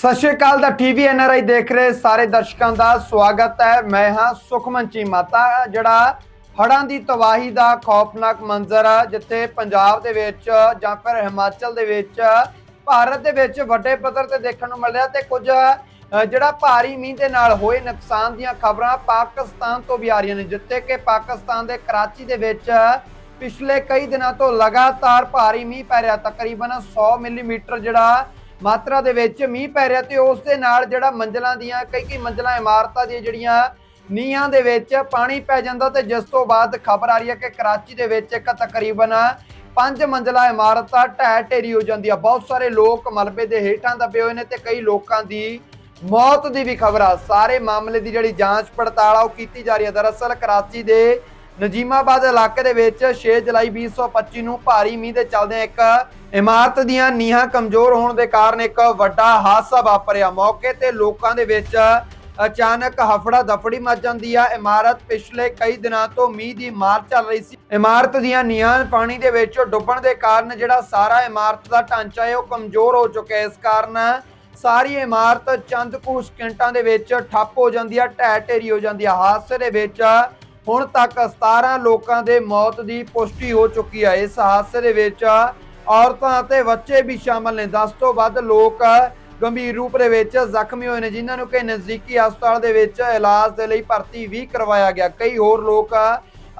ਸਤਿ ਸ਼੍ਰੀ ਅਕਾਲ ਦਾ TV NRI ਦੇਖ ਰਹੇ ਸਾਰੇ ਦਰਸ਼ਕਾਂ ਦਾ ਸਵਾਗਤ ਹੈ। ਮੈਂ ਹਾਂ ਸੁਖਮਨ ਮਾਤਾ, ਜਿਹੜਾ ਹੜ੍ਹਾਂ ਦੀ ਤਬਾਹੀ ਦਾ ਖੌਫਨਾਕ ਮੰਜ਼ਰ ਆ, ਜਿੱਥੇ ਪੰਜਾਬ ਦੇ ਵਿੱਚ ਜਾਂ ਫਿਰ ਹਿਮਾਚਲ ਦੇ ਵਿੱਚ, ਭਾਰਤ ਦੇ ਵਿੱਚ ਵੱਡੇ ਪੱਧਰ ਤੇ ਦੇਖਣ ਨੂੰ ਮਿਲ ਰਿਹਾ ਤੇ ਕੁਝ ਜਿਹੜਾ ਭਾਰੀ ਮੀਂਹ ਦੇ ਨਾਲ ਹੋਏ ਨੁਕਸਾਨ ਦੀਆਂ ਖਬਰਾਂ ਪਾਕਿਸਤਾਨ ਤੋਂ ਵੀ ਆ ਰਹੀਆਂ ਨੇ, ਜਿੱਥੇ ਕਿ ਪਾਕਿਸਤਾਨ ਦੇ ਕਰਾਚੀ ਦੇ ਵਿੱਚ ਪਿਛਲੇ ਕਈ ਦਿਨਾਂ ਤੋਂ ਲਗਾਤਾਰ ਭਾਰੀ ਮੀਂਹ ਪੈ ਰਿਹਾ, ਤਕਰੀਬਨ 100 ਮਿਲੀਮੀਟਰ ਜਿਹੜਾ ਮਾਤਰਾ ਦੇ ਵਿੱਚ ਮੀਂਹ ਪੈ ਰਿਹਾ ਤੇ ਉਸ ਦੇ ਨਾਲ ਜਿਹੜਾ ਮੰਜ਼ਲਾਂ ਦੀਆਂ, ਕਈ ਕਈ ਮੰਜ਼ਲਾਂ, ਇਮਾਰਤਾਂ ਦੀਆਂ ਜਿਹੜੀਆਂ ਨੀਹਾਂ ਦੇ ਵਿੱਚ ਪਾਣੀ ਪੈ ਜਾਂਦਾ ਤੇ ਜਿਸ ਤੋਂ ਬਾਅਦ ਖਬਰ ਆ ਰਹੀ ਹੈ ਕਿ ਕਰਾਚੀ ਦੇ ਵਿੱਚ ਇੱਕ ਤਕਰੀਬਨ ਪੰਜ ਮੰਜ਼ਲਾ, ਇਮਾਰਤ ਆ ਢਹਿ ਢੇਰੀ ਹੋ ਜਾਂਦੀ ਆ ਬਹੁਤ ਸਾਰੇ ਲੋਕ ਮਲਬੇ ਦੇ ਹੇਠਾਂ ਦਬੇ ਹੋਏ ਨੇ ਤੇ ਕਈ ਲੋਕਾਂ ਦੀ ਮੌਤ ਦੀ ਵੀ ਖਬਰ ਆ। ਸਾਰੇ ਮਾਮਲੇ ਦੀ ਜਿਹੜੀ ਜਾਂਚ ਪੜਤਾਲ ਆ, ਉਹ ਕੀਤੀ ਜਾ ਰਹੀ ਹੈ। ਦਰਅਸਲ ਕਰਾਚੀ ਦੇ ਨਜੀਮਾਬਾਦ ਇਲਾਕੇ ਦੇ ਵਿੱਚ 6 ਜੁਲਾਈ 2025 ਨੂੰ ਭਾਰੀ ਮੀਂਹ ਦੇ ਚੱਲਦੇ ਇੱਕ ਇਮਾਰਤ ਦੀਆਂ ਨੀਹਾਂ ਕਮਜ਼ੋਰ ਹੋਣ ਦੇ ਕਾਰਨ ਇੱਕ ਵੱਡਾ ਹਾਦਸਾ ਵਾਪਰਿਆ। ਮੌਕੇ ਤੇ ਲੋਕਾਂ ਦੇ ਵਿੱਚ ਅਚਾਨਕ ਹਫੜਾ ਦਫੜੀ ਮਚ ਜਾਂਦੀ ਆ। ਇਮਾਰਤ ਪਿਛਲੇ ਕਈ ਦਿਨਾਂ ਤੋਂ ਮੀਂਹ ਦੀ ਮਾਰ ਚੱਲ ਰਹੀ ਸੀ। ਇਮਾਰਤ ਦੀਆਂ ਨੀਹਾਂ ਪਾਣੀ ਦੇ ਵਿੱਚ ਡੁੱਬਣ ਦੇ ਕਾਰਨ ਜਿਹੜਾ ਸਾਰਾ ਇਮਾਰਤ ਦਾ ਢਾਂਚਾ ਹੈ, ਉਹ ਕਮਜ਼ੋਰ ਹੋ ਚੁੱਕਿਆ ਹੈ। ਇਸ ਕਾਰਨ ਸਾਰੀ ਇਮਾਰਤ ਚੰਦ ਕੁ ਸਕਿੰਟਾਂ ਦੇ ਵਿੱਚ ਠੱਪ ਹੋ ਜਾਂਦੀ ਆ ਢਹਿ ਢੇਰੀ ਹੋ ਜਾਂਦੀ ਆ। ਹਾਦਸੇ ਦੇ ਵਿੱਚ ਹੁਣ ਤੱਕ 17 ਲੋਕਾਂ ਦੇ ਮੌਤ ਦੀ ਪੁਸ਼ਟੀ ਹੋ ਚੁੱਕੀ ਹੈ। ਇਸ ਹਾਦਸੇ ਦੇ ਵਿੱਚ ਔਰਤਾਂ ਅਤੇ ਬੱਚੇ ਵੀ ਸ਼ਾਮਲ ਨੇ। 10 ਤੋਂ ਵੱਧ ਲੋਕ ਗੰਭੀਰ ਰੂਪ ਦੇ ਵਿੱਚ ਜ਼ਖਮੀ ਹੋਏ ਨੇ, ਜਿਨ੍ਹਾਂ ਨੂੰ ਕਿ ਨਜ਼ਦੀਕੀ ਹਸਪਤਾਲ ਦੇ ਵਿੱਚ ਇਲਾਜ ਦੇ ਲਈ ਭਰਤੀ ਵੀ ਕਰਵਾਇਆ ਗਿਆ। ਕਈ ਹੋਰ ਲੋਕ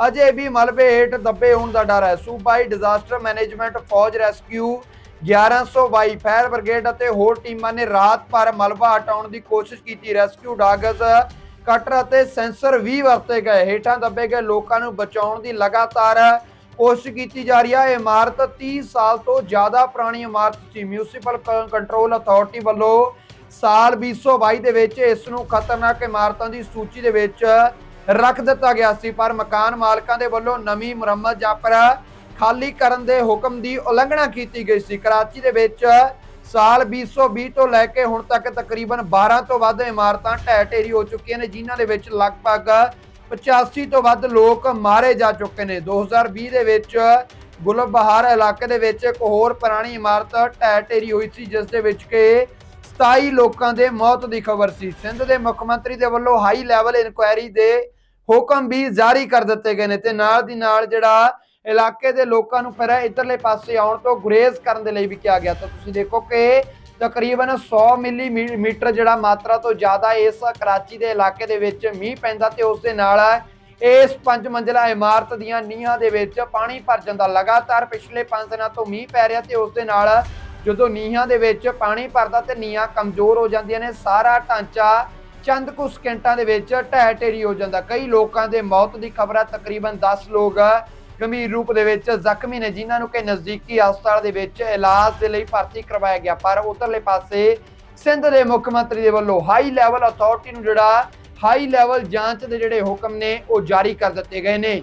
ਅਜੇ ਵੀ ਮਲਬੇ ਹੇਠ ਦੱਬੇ ਹੋਣ ਦਾ ਡਰ ਹੈ। ਸੂਬਾਈ ਡਿਜ਼ਾਸਟਰ ਮੈਨੇਜਮੈਂਟ ਫੌਜ ਰੈਸਕਿਊ 1122 ਫਾਇਰ ਬ੍ਰਿਗੇਡ ਅਤੇ ਹੋਰ ਟੀਮਾਂ ਨੇ ਰਾਤ ਭਰ ਮਲਬਾ ਹਟਾਉਣ ਦੀ ਕੋਸ਼ਿਸ਼ ਕੀਤੀ। ਰੈਸਕਿਊ ਡਾਗਸ ਕਟਰ ਅਤੇ ਸੈਂਸਰ ਵੀ ਵਰਤੇ ਗਏ। ਹੇਠਾਂ ਦੱਬੇ ਗਏ ਲੋਕਾਂ ਨੂੰ ਬਚਾਉਣ ਦੀ ਲਗਾਤਾਰ ਕੋਸ਼ਿਸ਼ ਕੀਤੀ ਜਾ ਰਹੀ ਹੈ ਇਮਾਰਤ 30 ਸਾਲ ਤੋਂ ਜ਼ਿਆਦਾ ਪੁਰਾਣੀ ਇਮਾਰਤ ਸੀ। ਮਿਊਨਿਸਪਲ ਕੰਟਰੋਲ ਅਥਾਰਟੀ ਵੱਲੋਂ ਸਾਲ 2022 ਦੇ ਵਿੱਚ ਇਸ ਨੂੰ ਖਤਰਨਾਕ ਇਮਾਰਤਾਂ ਦੀ ਸੂਚੀ ਦੇ ਵਿੱਚ ਰੱਖ ਦਿੱਤਾ ਗਿਆ ਸੀ। ਪਰ ਮਕਾਨ ਮਾਲਕਾਂ ਦੇ ਵੱਲੋਂ ਨਵੀਂ ਮੁਰੰਮਤ ਜਾਂ ਫਿਰ ਖਾਲੀ ਕਰਨ ਦੇ ਹੁਕਮ ਦੀ ਉਲੰਘਣਾ ਕੀਤੀ ਗਈ ਸੀ। ਕਰਾਚੀ ਦੇ ਵਿੱਚ ਸਾਲ 2020 ਤੋਂ ਲੈ ਕੇ ਹੁਣ ਤੱਕ ਤਕਰੀਬਨ 12 ਤੋਂ ਵੱਧ ਇਮਾਰਤਾਂ ਢਹਿ ਢੇਰੀ ਹੋ ਚੁੱਕੀਆਂ ਨੇ, ਜਿਨ੍ਹਾਂ ਦੇ ਵਿੱਚ ਲਗਭਗ 85 ਤੋਂ ਵੱਧ ਲੋਕ ਮਾਰੇ ਜਾ ਚੁੱਕੇ ਨੇ। 2020 ਦੇ ਵਿੱਚ ਗੁਲਬਹਾਰ ਇਲਾਕੇ ਦੇ ਵਿੱਚ ਇੱਕ ਹੋਰ ਪੁਰਾਣੀ ਇਮਾਰਤ ਢਹਿ ਢੇਰੀ ਹੋਈ ਸੀ, ਜਿਸ ਦੇ ਵਿੱਚ ਕਿ 27 ਲੋਕਾਂ ਦੇ ਮੌਤ ਦੀ ਖਬਰ ਸੀ। ਸਿੰਧ ਦੇ ਮੁੱਖ ਮੰਤਰੀ ਦੇ ਵੱਲੋਂ ਹਾਈ ਲੈਵਲ ਇਨਕੁਆਇਰੀ ਦੇ ਹੁਕਮ ਵੀ ਜਾਰੀ ਕਰ ਦਿੱਤੇ ਗਏ ਨੇ ਤੇ ਨਾਲ ਦੀ ਨਾਲ ਜਿਹੜਾ ਇਲਾਕੇ ਦੇ ਲੋਕਾਂ ਨੂੰ ਫਿਰ ਇਧਰਲੇ ਪਾਸੇ ਆਉਣ ਤੋਂ ਗੁਰੇਜ਼ ਕਰਨ ਦੇ ਲਈ ਵੀ ਕਿਹਾ ਗਿਆ। ਤਾਂ ਤੁਸੀਂ ਦੇਖੋ ਕਿ ਤਕਰੀਬਨ 100 ਮਿਲੀਮੀਟਰ ਜਿਹੜਾ ਮਾਤਰਾ ਤੋਂ ਜ਼ਿਆਦਾ ਇਸ ਕਰਾਚੀ ਦੇ ਇਲਾਕੇ ਦੇ ਵਿੱਚ ਮੀਂਹ ਪੈਂਦਾ ਤੇ ਉਸ ਦੇ ਨਾਲ ਇਸ ਪੰਜ ਮੰਜ਼ਲਾ ਇਮਾਰਤ ਦੀਆਂ ਨੀਹਾਂ ਦੇ ਵਿੱਚ ਪਾਣੀ ਭਰ ਜਾਂਦਾ। ਲਗਾਤਾਰ ਪਿਛਲੇ 5 ਦਿਨਾਂ ਤੋਂ ਮੀਂਹ ਪੈ ਰਿਹਾ ਤੇ ਉਸ ਦੇ ਨਾਲ ਜਦੋਂ ਨੀਹਾਂ ਦੇ ਵਿੱਚ ਪਾਣੀ ਭਰਦਾ ਤੇ ਨੀਹਾਂ ਕਮਜ਼ੋਰ ਹੋ ਜਾਂਦੀਆਂ ਨੇ, ਸਾਰਾ ਢਾਂਚਾ ਚੰਦ ਕੁ ਸਕਿੰਟਾਂ ਦੇ ਵਿੱਚ ਢਹਿ ਢੇਰੀ ਹੋ ਜਾਂਦਾ। ਕਈ ਲੋਕਾਂ ਦੇ ਮੌਤ ਦੀ ਖਬਰ ਹੈ ਤਕਰੀਬਨ 10 ਲੋਕ ਗੰਭੀਰ ਰੂਪ ਦੇ ਵਿੱਚ ਜ਼ਖਮੀ ਨੇ, ਜਿਨ੍ਹਾਂ ਨੂੰ ਕਿ ਨਜ਼ਦੀਕੀ ਹਸਪਤਾਲ ਦੇ ਵਿੱਚ ਇਲਾਜ ਦੇ ਲਈ ਭਰਤੀ ਕਰਵਾਇਆ ਗਿਆ। ਪਰ ਉਧਰਲੇ ਪਾਸੇ ਸਿੰਧ ਦੇ ਮੁੱਖ ਮੰਤਰੀ ਦੇ ਵੱਲੋਂ ਹਾਈ ਲੈਵਲ ਅਥਾਰਟੀ ਨੂੰ ਜਿਹੜਾ ਹਾਈ ਲੈਵਲ ਜਾਂਚ ਦੇ ਜਿਹੜੇ ਹੁਕਮ ਨੇ, ਉਹ ਜਾਰੀ ਕਰ ਦਿੱਤੇ ਗਏ ਨੇ।